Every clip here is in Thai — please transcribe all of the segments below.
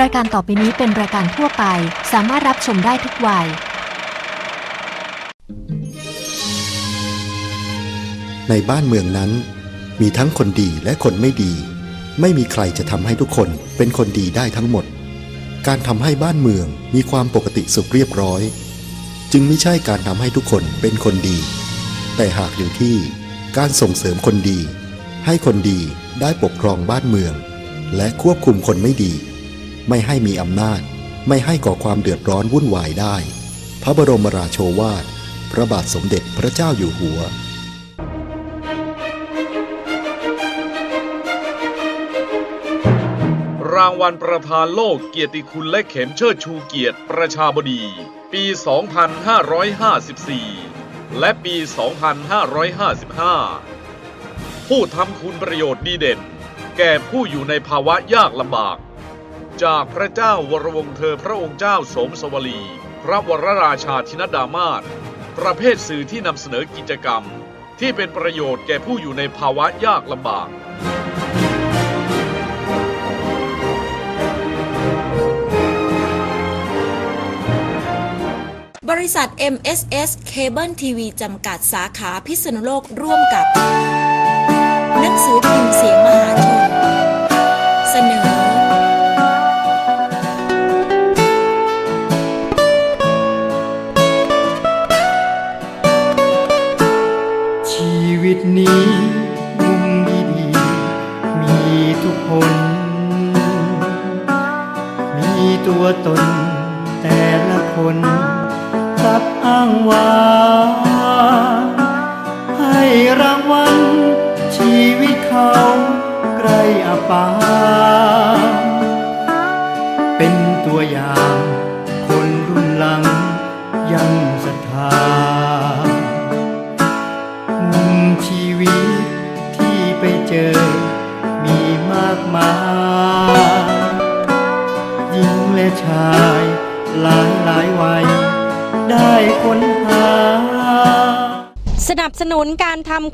รายการต่อไปนี้เป็นรายการทั่วไป สามารถรับชมได้ทุกวัย ในบ้านเมืองนั้น มีทั้งคนดีและคนไม่ดี ไม่มีใครจะทำให้ทุกคนเป็นคนดีได้ทั้งหมด การทำให้บ้านเมืองมีความปกติสุขเรียบร้อย จึงไม่ใช่การทำให้ทุกคนเป็นคนดี แต่หากอยู่ที่การส่งเสริมคนดี ให้คนดีได้ปกครองบ้านเมือง และควบคุมคนไม่ดี ไม่ให้มีอำนาจ ไม่ให้ก่อความเดือดร้อนวุ่นวายได้ พระบรมราโชวาท พระบาทสมเด็จพระเจ้าอยู่หัวรางวัลประธานโลกเกียรติคุณและเข็มเชิดชูเกียรติประชาบดี ปี 2554 และปี 2555 ผู้ทำคุณประโยชน์ดีเด่น แก่ผู้อยู่ในภาวะยากลำบาก จากพระเจ้าวรวงเธอพระองค์เจ้าสมสวลี พระวรราชาธินดามาศประเภทสื่อที่นำเสนอกิจกรรม ที่เป็นประโยชน์แก่ผู้อยู่ในภาวะยากลำบากบริษัท MSS Cable TV จำกัดสาขาพิษณุโลกร่วมกับ หนังสือพิมพ์เสียงมหาชน เสนอ ตัวตนแต่ละคนกลับอ้างว้าง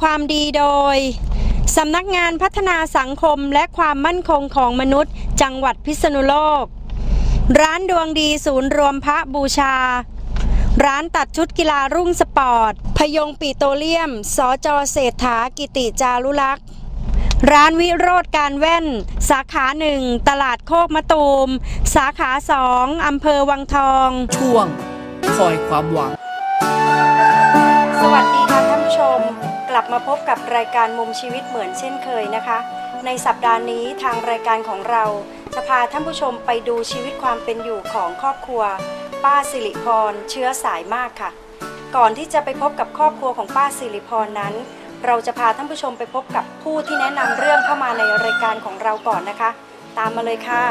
ความดีโดย สำนักงานพัฒนาสังคมและความมั่นคงของมนุษย์ จังหวัดพิษณุโลก ร้านดวงดีศูนย์รวมพระบูชา ร้านตัดชุดกีฬารุ่งสปอร์ต พยงปิโตรเลียม สจเศรษฐากิติจารุลักษณ์ร้านวิโรธการแว่น สาขาหนึ่งตลาดโคกมะตูม สาขาสองอำเภอวังทอง ช่วง คอยความหวัง สวัสดีค่ะท่านผู้ชมก ลับมาพบกับรายการมุมชีวิตเหมือนเช่นเคยนะคะ ในสัปดาห์นี้ทางรายการของเรา จะพาท่านผู้ชมไปดูชีวิตความเป็นอยู่ของครอบครัว ป้าสิริพรเชื้อสายมากค่ะ ก่อนที่จะไปพบกับครอบครัวของป้าสิริพรนั้น เราจะพาท่านผู้ชมไปพบกับผู้ที่แนะนำเรื่องเข้ามาในรายการของเราก่อนนะคะ ตามมาเลยค่ะ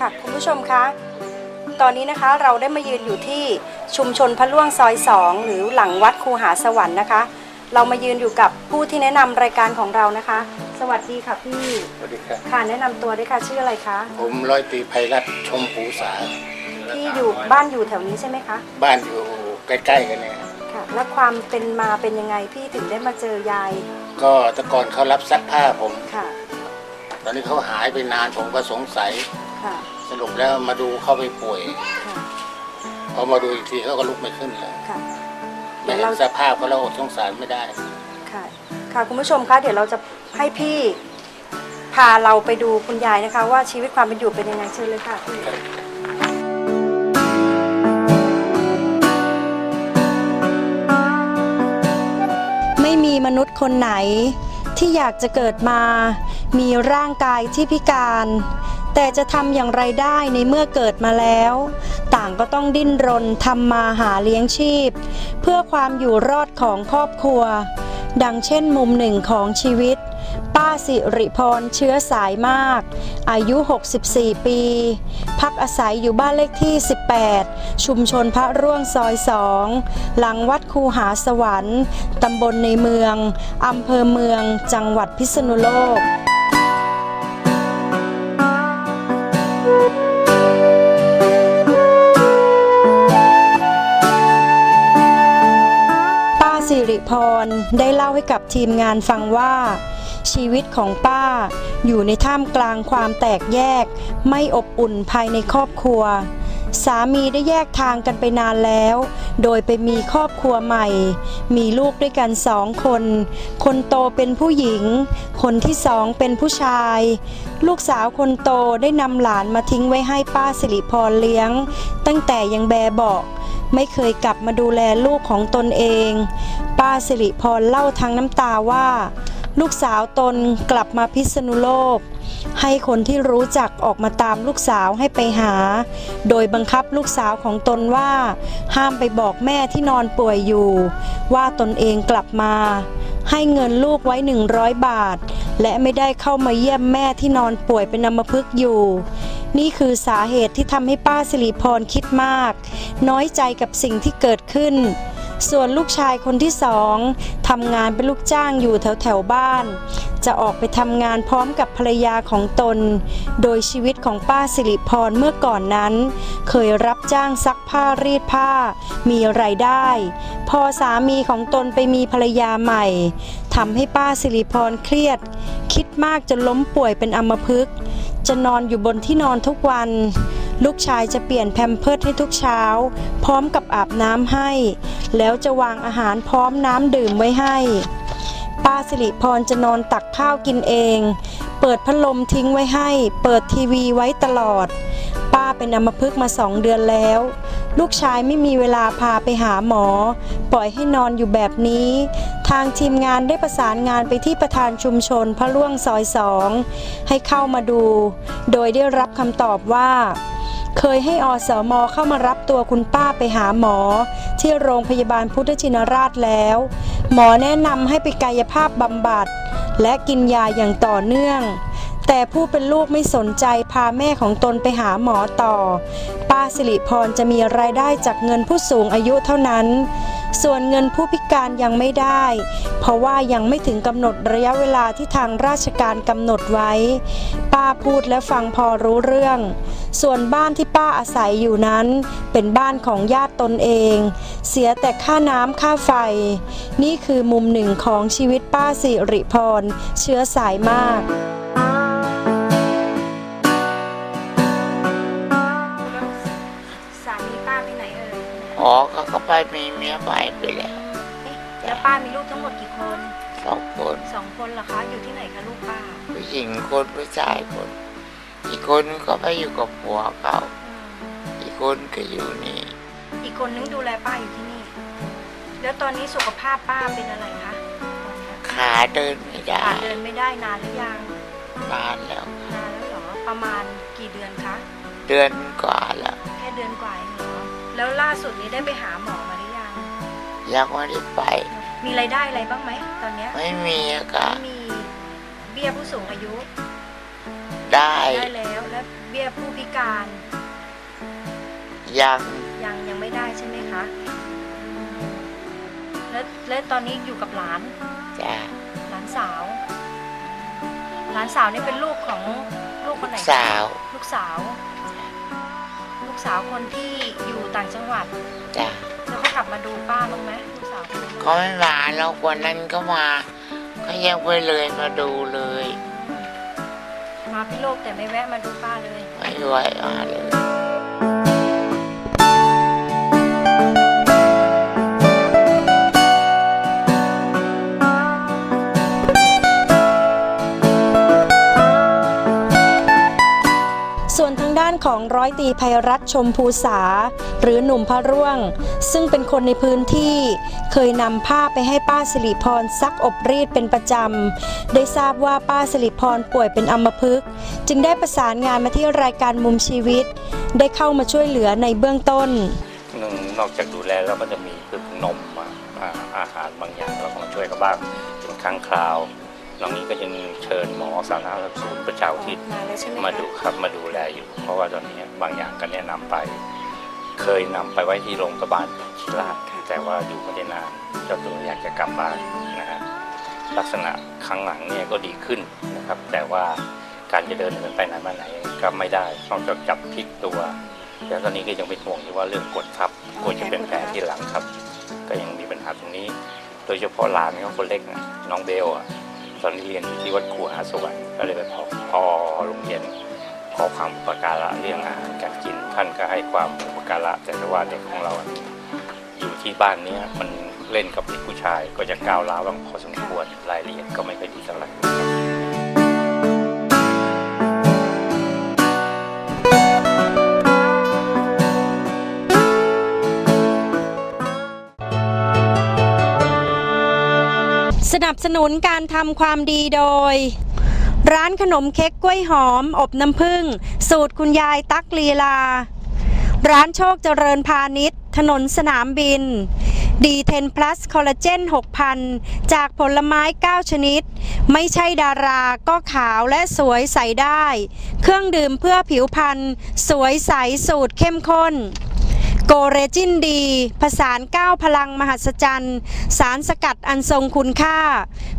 ค่ะคุณผู้ชมคะ ตอนนี้นะคะเราได้มายืนอยู่ที่ชุมชนพระล่วงซอยสองหรือหลังวัดคูหาสวรรค์นะคะ เรามายืนอยู่กับผู้ที่แนะนำรายการของเรานะคะ สวัสดีค่ะพี่สวัสดีครับ ค่ะแนะนำตัวด้วยค่ะชื่ออะไรคะผมร้อยตรีไพรัตน์ชมผูสาพี่อยู่บ้านอยู่แถวนี้ใช่ไหมคะบ้านอยู่ใกล้ๆกันเนี่ยค่ะ แล้วความเป็นมาเป็นยังไงพี่ถึงได้มาเจอยายก็แต่ก่อนเขารับซักผ้าผม ค่ะตอนนี้เขาหายไปนานผมก็สงสัย ค่ะ สรุปแล้วมาดูเขาไปป่วย ค่ะพอมาดูอีกทีเขาก็ลุกไม่ขึ้นเลยค่ะ ไม่เดี๋ยวเห็เรานสภาพเขาแล้วอดสงสารไม่ได้ ค่ะ ค่ะคุณผู้ชมคะเดี๋ยวเราจะให้พี่พาเราไปดูคุณยายนะคะ ว่าชีวิตความเป็นอยู่เป็นยังไงเชิญเลยค่ะพี่ ไม่มีมนุษย์คนไหน ที่อยากจะเกิดมา มีร่างกายที่พิการ แต่จะทำอย่างไรได้ในเมื่อเกิดมาแล้ว ต่างก็ต้องดิ้นรนทำมาหาเลี้ยงชีพ เพื่อความอยู่รอดของครอบครัว ดังเช่นมุมหนึ่งของชีวิต ป้าสิริพรเชื้อสายมาก อายุ 64 ปี พักอาศัยอยู่บ้านเลขที่ 18 ชุมชนพระร่วงซอย2หลังวัดคูหาสวรรค์ตำบลในเมืองอำเภอเมืองจังหวัดพิษณุโลก พรได้เล่าให้กับทีมงานฟังว่า ชีวิตของป้า อยู่ในท่ามกลางความแตกแยก ไม่อบอุ่นภายในครอบครัว สามีได้แยกทางกันไปนานแล้ว โดยไปมีครอบครัวใหม่ มีลูกด้วยกันสองคน คนโตเป็นผู้หญิง คนที่สองเป็นผู้ชาย ลูกสาวคนโตได้นำหลานมาทิ้งไว้ให้ป้าสิริพรเลี้ยง ตั้งแต่ยังแบเบอก ไม่เคยกลับมาดูแลลูกของตนเอง ป้าสิริพรเล่าทั้งน้ำตาว่า ลูกสาวตนกลับมาพิษณุโลก ให้คนที่รู้จักออกมาตามลูกสาวให้ไปหา โดยบังคับลูกสาวของตนว่า ห้ามไปบอกแม่ที่นอนป่วยอยู่ ว่าตนเองกลับมา ให้เงินลูกไว้ 100 บาท และไม่ได้เข้ามาเยี่ยมแม่ที่นอนป่วยเป็นอัมพฤกษ์อยู่นี่คือสาเหตุที่ทำให้ป้าสิริพรคิดมาก น้อยใจกับสิ่งที่เกิดขึ้น ส่วนลูกชายคนที่สองทำงานเป็นลูกจ้างอยู่แถวแถวบ้าน จะออกไปทำงานพร้อมกับภรรยาของตน โดยชีวิตของป้าสิริพรเมื่อก่อนนั้น เคยรับจ้างซักผ้ารีดผ้า มีไรายได้ พอสามีของตนไปมีภรรยาใหม่ทำให้ป้าสิริพรเครียด คิดมากจนล้มป่วยเป็นอัมพฤกษ์จะนอนอยู่บนที่นอนทุกวัน ลูกชายจะเปลี่ยนแพมเพิร์สให้ทุกเช้า พร้อมกับอาบน้ำให้ แล้วจะวางอาหารพร้อมน้ำดื่มไว้ให้ ป้าสิริพรจะนอนตักข้าวกินเอง เปิดพัดลมทิ้งไว้ให้ เปิดทีวีไว้ตลอด ป้าเป็นอัมพฤกษ์มาสองเดือนแล้ว ลูกชายไม่มีเวลาพาไปหาหมอ ปล่อยให้นอนอยู่แบบนี้ทางทีมงานได้ประสานงานไปที่ประธานชุมชนพระล่วงซอยสองให้เข้ามาดู โดยได้รับคำตอบว่า เคยให้อสมเข้ามารับตัวคุณป้าไปหาหมอ ที่โรงพยาบาลพุทธชินราชแล้ว หมอแนะนำให้ไปกายภาพบำบัด และกินยาอย่างต่อเนื่อง แต่ผู้เป็นลูกไม่สนใจพาแม่ของตนไปหาหมอต่อ ป้าสิริพรจะมีรายได้จากเงินผู้สูงอายุเท่านั้น ส่วนเงินผู้พิการยังไม่ได้ เพราะว่ายังไม่ถึงกำหนดระยะเวลาที่ทางราชการกำหนดไว้ ป้าพูดและฟังพอรู้เรื่อง ส่วนบ้านที่ป้าอาศัยอยู่นั้น เป็นบ้านของญาติตนเอง เสียแต่ค่าน้ำค่าไฟ นี่คือมุมหนึ่งของชีวิตป้าสิริพร เชื้อสายมากสามีป้าไปไหนเอ่ยอ๋อเขา ก็ไปมีเมียใหม่ไปแล้วแล้วป้ามีลูกทั้งหมดกี่คนสองคนสองคนเหรอคะ อยู่ที่ไหนคะลูกป้า ผู้หญิงคนผู้ชายคน อีกคนก็ไปอยู่กับผัวเขาอีกคนก็อยู่นี่ อีกคนนึงดูแลป้าอยู่ที่นี่ แล้วตอนนี้สุขภาพป้าเป็นอะไรคะขาเดินไม่ได้เดินไม่ได้นานหรือยังนานแล้วนานแล้วเหรอประมาณกี่เดือนคะเดือนกว่าแล้วแค่เดือนกว่าเองเหรอ แล้วล่าสุดนี้ได้ไปหาหมอมาหรือยัง ยังไม่ได้ไป มีรายได้อะไรบ้างไหมตอนเนี้ยไม่มีอะค่ะ ไม่มีเบี้ยผู้สูงอายุได้ได้แล้วและเบี้ยผู้พิการยังยังยังไม่ได้ใช่ไหมคะอืมและและตอนนี้อยู่กับหลาน จ้ะหลานสาว หลานสาวนี่เป็นลูกของลูกคนไหนคะสาว ลูกสาวลูก สาวคนที่อยู่ต่างจังหวัดจ้ะแล้วเขากลับมาดูป้าบ้างไหมลูกสาวคนนี้เขาไม่มาแล้ววันนั้นก็มาเขายังไปเลยมาดูเลยมาพี่โลกแต่ไม่แวะมาดูป้าเลย ไม่ไหวมาเลย ของร้อยตีภัยรัตชมภูษา หรือหนุ่มพระร่วง ซึ่งเป็นคนในพื้นที่ เคยนำผ้าไปให้ป้าสิริพรซักอบรีดเป็นประจำ ได้ทราบว่าป้าสิริพรป่วยเป็นอัมพฤกษ์จึงได้ประสานงานมาที่รายการมุมชีวิต ได้เข้ามาช่วยเหลือในเบื้องต้นหนึ่งนอกจากดูแลแล้วก็จะมีคือนมอาอาหารบางอย่างเราก็มาช่วยเขาบ้างเป็นครั้งคราว น้องนี้ก็ยังเชิญหมอสาธารณสุขศูนย์ประชาอุทิศมาแล้วใช่ไหมคะมาดูครับมาดูแลอยู่ เพราะว่าตอนนี้บางอย่างก็แนะนำไป เคยนำไปไว้ที่โรงพยาบาลชิราชแต่ว่าอยู่ไม่ได้นานเจ้าตัวอยากจะกลับบ้านนะฮะลักษณะครั้งหลังเนี่ยก็ดีขึ้นนะครับ แต่ว่าการจะเดินเหินไปไหนมาไหนก็ไม่ได้ต้องจับจับพลิกตัวแล้วตอนนี้ก็ยังเป็นห่วงอยู่ว่าเรื่องกดทับกลัวจะเป็นแผลที่หลังครับ ก็ยังมีปัญหาตรงนี้ โดยเฉพาะหลานเขาคนเล็กนะน้องเบลอะ ตอนนี้เรียนที่วัดครูหาสวรรค์ก็เลยไปพอพอโรงเรียนขอความอุปการะเรื่องอาหารการกินท่านก็ให้ความอุปการะแต่ว่าเด็กของเราอยู่ที่บ้านเนี้ยมันเล่นกับเด็กผู้ชายก็จะก้าวร้าวบ้างพอสมควรรายละเอียดก็ไม่ค่อยดีเท่าไหร่ สนับสนุนการทำความดีโดย ร้านขนมเค้กกล้วยหอม อบน้ำผึ้งสูตรคุณยายตักลีลา ร้านโชคเจริญพาณิชย์ ถนนสนามบิน ดีเทนพลัสคอลลาเจน 6,000 จากผลไม้ 9 ชนิด ไม่ใช่ดาราก็ขาวและสวยใสได้ เครื่องดื่มเพื่อผิวพรรณสวยใสสูตรเข้มข้น โกเรจินดี ผสานก้าวพลังมหัศจรรย์ สารสกัดอันทรงคุณค่า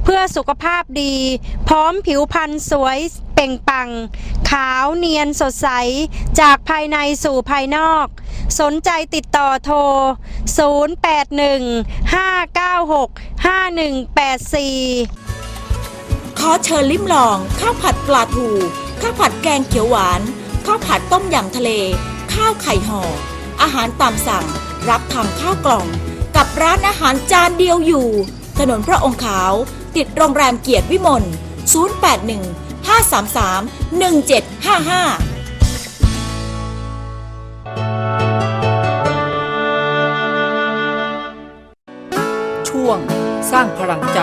เพื่อสุขภาพดี พร้อมผิวพรรณสวยเป่งปัง ขาวเนียนสดใส จากภายในสู่ภายนอก สนใจติดต่อโทร 081 596 5184 ขอเชิญลิ้มลอง ข้าวผัดปลาทู ข้าวผัดแกงเขียวหวาน ข้าวผัดต้มยำทะเล ข้าวไข่ห่อ อาหารตามสั่ง รับทำข้าวกล่อง กับร้านอาหารจานเดียวอยู่ ถนนพระองค์ขาว ติดโรงแรมเกียรติวิมล 081 533 1755ช่วงสร้างพลังใจ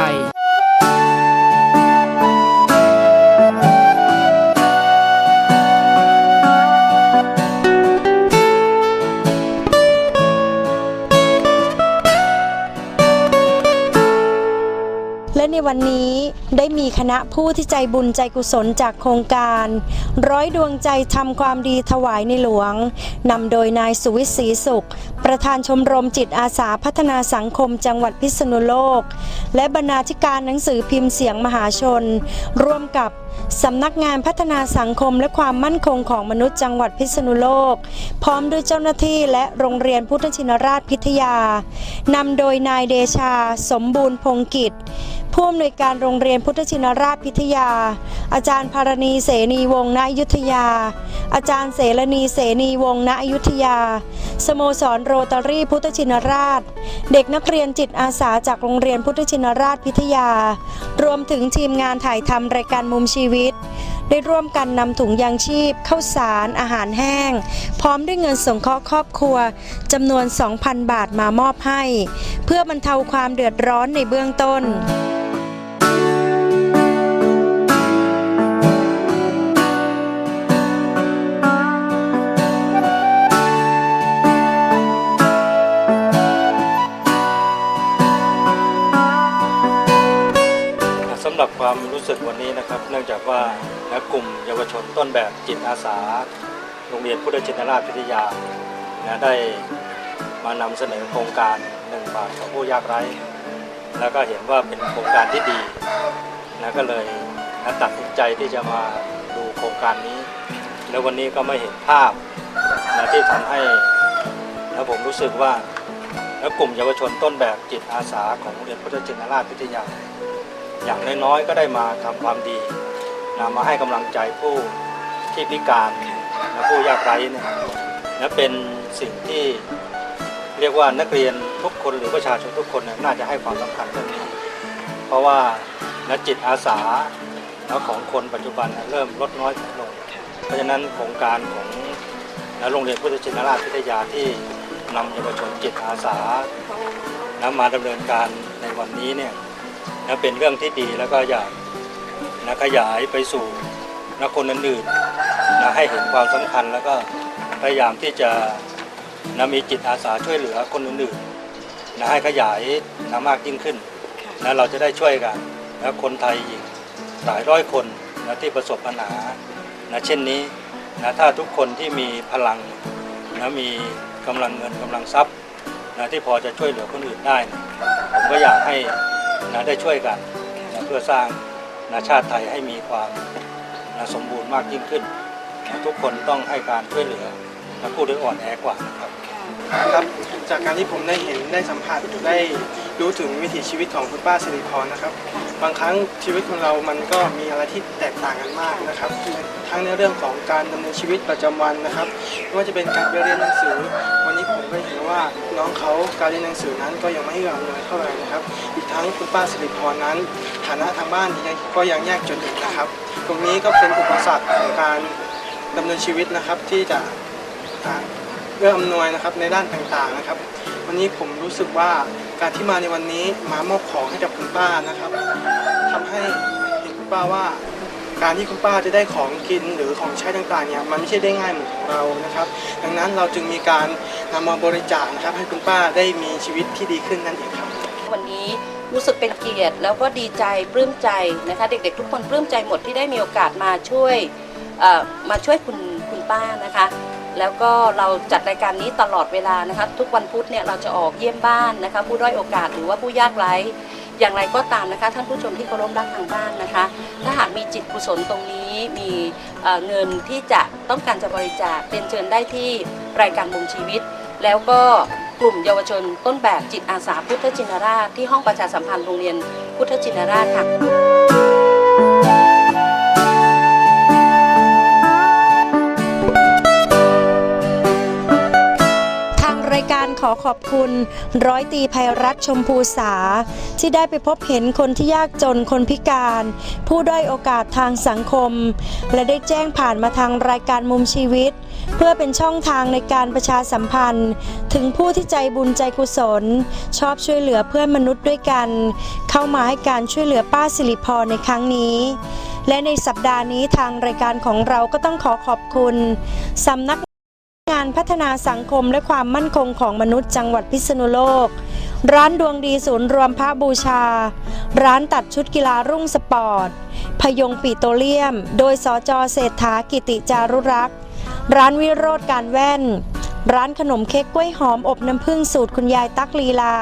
วันนี้ได้มีคณะผู้ที่ใจบุญใจกุศลจากโครงการ ร้อยดวงใจทำความดีถวายในหลวงนำโดยนายสุวิศรีสุขประธานชมรมจิตอาสาพัฒนาสังคมจังหวัดพิษณุโลก และบรรณาธิการหนังสือพิมพ์เสียงมหาชน ร่วมกับสำนักงานพัฒนาสังคมและความมั่นคงของมนุษย์จังหวัดพิษณุโลก พร้อมด้วยเจ้าหน้าที่และโรงเรียนพุทธชินราชพิทยานำโดยนายเดชา สมบูรณ์พงกิจผู้อำนวยการโรงเรียนพุทธชินราชพิทยา อาจารย์ภารณีเสนีวงศ์ณอยุธยา อาจารย์เสรณีเสนีวงศ์ณอยุธยา สโมสรโรตารี่พุทธชินราช เด็กนักเรียนจิตอาสาจากโรงเรียนพุทธชินราชพิทยา รวมถึงทีมงานถ่ายทำรายการมุมชีวิต ได้ร่วมกันนำถุงยางชีพข้าวสาร อาหารแห้ง พร้อมด้วยเงินสงเคราะห์ครอบครัวจำนวน 2,000 บาทมามอบให้ เพื่อบรรเทาความเดือดร้อนในเบื้องต้น หรับความรู้สึกวันนี้นะครับ เนื่องจากว่านะกลุ่มเยาวชนต้นแบบจิตอาสา โรงเรียนพุทธชินราชพิทยานะได้มานำเสนอโครงการหนึ่งบาทของผู้ยากไร้ แล้วก็เห็นว่าเป็นโครงการที่ดีนะก็เลยนะตัดสินใจที่จะมาดูโครงการนี้ แล้ววันนี้ก็ไม่เห็นภาพนะที่ทำให้นะผมรู้สึกว่านะกลุ่มเยาวชนต้นแบบจิตอาสาของโรงเรียนพุทธชินราชพิทยา อย่างน้อยๆก็ได้มาทำความดีนะมาให้กำลังใจผู้ที่พิการนะผู้ยากไร้เนี่ยนะเป็นสิ่งที่เรียกว่านักเรียนทุกคนหรือประชาชนทุกคนนะน่าจะให้ความสำคัญเรื่องนี้เพราะว่านะจิตอาสานะของคนปัจจุบันเริ่มลดน้อยลง เพราะฉะนั้นโครงการของนะโรงเรียนพุทธชินราชพิทยาที่นำเยาวชนจิตอาสานะมาดำเนินการในวันนี้เนี่ย นะเป็นเรื่องที่ดีแล้วก็อยากนะขยายไปสู่นะคนอื่นๆนะให้เห็นความสำคัญแล้วก็พยายามที่จะนะมีจิตอาสาช่วยเหลือคนอื่นๆนะให้ขยายนะมากยิ่งขึ้นนะเราจะได้ช่วยกันนะคนไทยอีกหลายร้อยคนนะที่ประสบปัญหานะเช่นนี้นะถ้าทุกคนที่มีพลังนะมีกำลังเงินกำลังทรัพย์นะที่พอจะช่วยเหลือคนอื่นได้นะผมก็อยากให้ นะได้ช่วยกันนะเพื่อสร้างนาชาติไทยให้มีความนะสมบูรณ์มากยิ่งขึ้นนะทุกคนต้องให้การช่วยเหลือนะผู้ที่อ่อนแอกว่านะครับ ครับ จากการที่ผมได้เห็นได้สัมผัสได้ รู้ถึงวิถีชีวิตของคุณป้าสิริพรนะครับ บางครั้งชีวิตของเรามันก็มีอะไรที่แตกต่างกันมากนะครับ ทั้งในเรื่องของการดำเนินชีวิตประจำวันนะครับไม่ว่าจะเป็นการไปเรียนหนังสือ วันนี้ผมก็เห็นว่าน้องเขาการเรียนหนังสือนั้นก็ยังไม่เอื้ออำนวยเท่าไหร่นะครับ อีกทั้งคุณป้าสิริพรนั้น ฐานะทางบ้านก็ยังยากจนอีกนะครับ ตรงนี้ก็เป็นอุปสรรคของการดำเนินชีวิตนะครับที่จะเอื้ออำนวยนะครับในด้านต่างๆนะครับ วันนี้ผมรู้สึกว่า การที่มาในวันนี้มามอบของให้กับคุณป้านะครับทำให้เห็นคุณป้าว่า การที่คุณป้าจะได้ของกินหรือของใช้ต่างๆเนี่ยมันไม่ใช่ได้ง่ายเหมือนของเรานะครับ ดังนั้นเราจึงมีการนำมาบริจาคนะครับ ให้คุณป้าได้มีชีวิตที่ดีขึ้นนั่นเองครับ วันนี้รู้สึกเป็นเกียรติแล้วก็ดีใจปลื้มใจนะคะ เด็กๆ ทุกคนปลื้มใจหมดที่ได้มีโอกาสมาช่วยมาช่วยคุณคุณป้านะคะ แล้วก็เราจัดรายการนี้ตลอดเวลานะคะ ทุกวันพุธเนี่ยเราจะออกเยี่ยมบ้านนะคะ ผู้ด้อยโอกาสหรือว่าผู้ยากไร้อย่างไรก็ตามนะคะ ท่านผู้ชมที่เคารพรักทางบ้านนะคะ ถ้าหากมีจิตกุศลตรงนี้มีเเงินที่จะต้องการจะบริจาคเรียนเชิญได้ที่รายการมุมชีวิต แล้วก็กลุ่มเยาวชนต้นแบบจิตอาสาพุทธจินราชที่ห้องประชาสัมพันธ์โรงเรียนพุทธจินราชค่ะ การขอขอบคุณ ร้อยตีภัยรัตน์ชมพูสาที่ได้ไปพบเห็นคนที่ยากจนคนพิการ ผู้ด้อยโอกาสทางสังคม และได้แจ้งผ่านมาทางรายการมุมชีวิต เพื่อเป็นช่องทางในการประชาสัมพันธ์ ถึงผู้ที่ใจบุญใจกุศล ชอบช่วยเหลือเพื่อนมนุษย์ด้วยกัน เข้ามาให้การช่วยเหลือป้าสิริพรในครั้งนี้และในสัปดาห์นี้ทางรายการของเราก็ต้องขอขอบคุณสำนัก งานพัฒนาสังคมและความมั่นคงของมนุษย์จังหวัดพิษณุโลก ร้านดวงดีศูนย์รวมพระบูชา ร้านตัดชุดกีฬารุ่งสปอร์ต พยงปิโตเลียม โดยสจเศรษฐากิติจารุรักษ์ ร้านวิโรธการแว่น ร้านขนมเค้กกล้วยหอมอบน้ำผึ้งสูตรคุณยายตักลีลา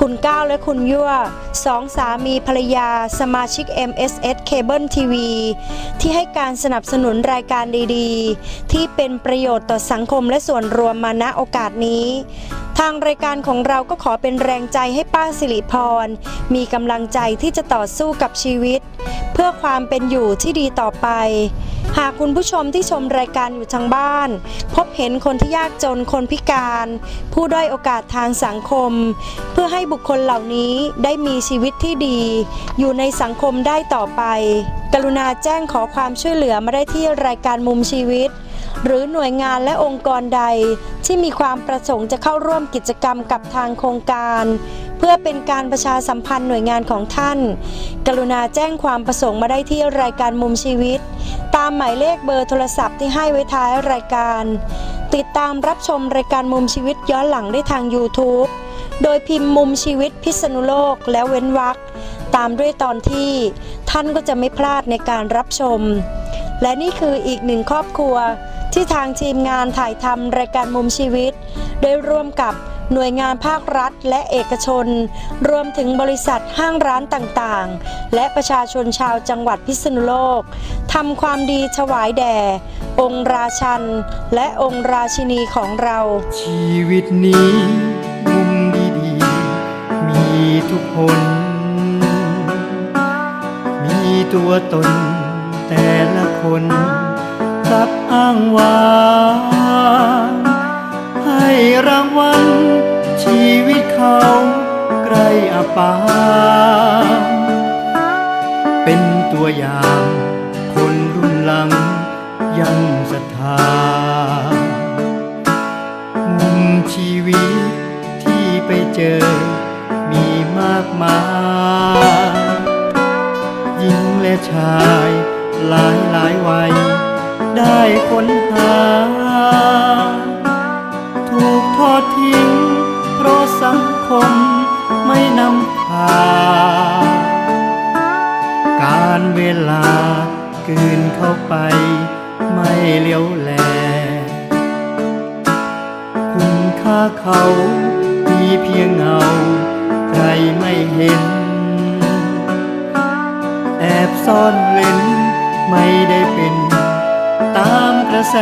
คุณก้าวและคุณยั่วสองสามีภรรยา สมาชิก MSS Cable TV ที่ให้การสนับสนุนรายการดีๆ ที่เป็นประโยชน์ต่อสังคมและส่วนรวมมาณโอกาสนี้ ทางรายการของเราก็ขอเป็นแรงใจให้ป้าสิริพร มีกำลังใจที่จะต่อสู้กับชีวิต เพื่อความเป็นอยู่ที่ดีต่อไป หากคุณผู้ชมที่ชมรายการอยู่ทางบ้าน พบเห็นคนที่ยากจนคนพิการ ผู้ด้อยโอกาสทางสังคม เพื่อให้บุคคลเหล่านี้ได้มีชีวิตที่ดี อยู่ในสังคมได้ต่อไป กรุณาแจ้งขอความช่วยเหลือมาได้ที่รายการมุมชีวิต หรือหน่วยงานและองค์กรใดที่มีความประสงค์จะเข้าร่วมกิจกรรมกับทางโครงการ เพื่อเป็นการประชาสัมพันธ์หน่วยงานของท่าน กรุณาแจ้งความประสงค์มาได้ที่รายการมุมชีวิต ตามหมายเลขเบอร์โทรศัพท์ที่ให้ไว้ท้ายรายการ ติดตามรับชมรายการมุมชีวิตย้อนหลังได้ทาง YouTube โดยพิมพ์มุมชีวิตพิษณุโลกแล้วเว้นวรรคตามด้วยตอนที่ท่านก็จะไม่พลาดในการรับชม และนี่คืออีกหนึ่งครอบครัวที่ทางทีมงานถ่ายทำรายการมุมชีวิตได้ร่วมกับ หน่วยงานภาครัฐและเอกชน รวมถึงบริษัทห้างร้านต่างๆ และประชาชนชาวจังหวัดพิษณุโลกทำความดีถวายแด่ องค์ราชัน และองค์ราชินีของเรา ชีวิตนี้มุมดีๆ มีทุกคน มีตัวตนแต่ละคนรับอ้างว้างให้รางวัล เขาใกล้อาปางเป็นตัวอย่างคนรุ่นหลังยังศรัทธา มุมชีวิตที่ไปเจอมีมากมายหญิงและชายหลายหลายวัยได้ค้นหา เข้าไป ไม่เลี้ยวแล คุณค่าเขามีเพียงเงา ใครไม่เห็น แอบซ่อนเล่นไม่ได้เป็น ตามกระแส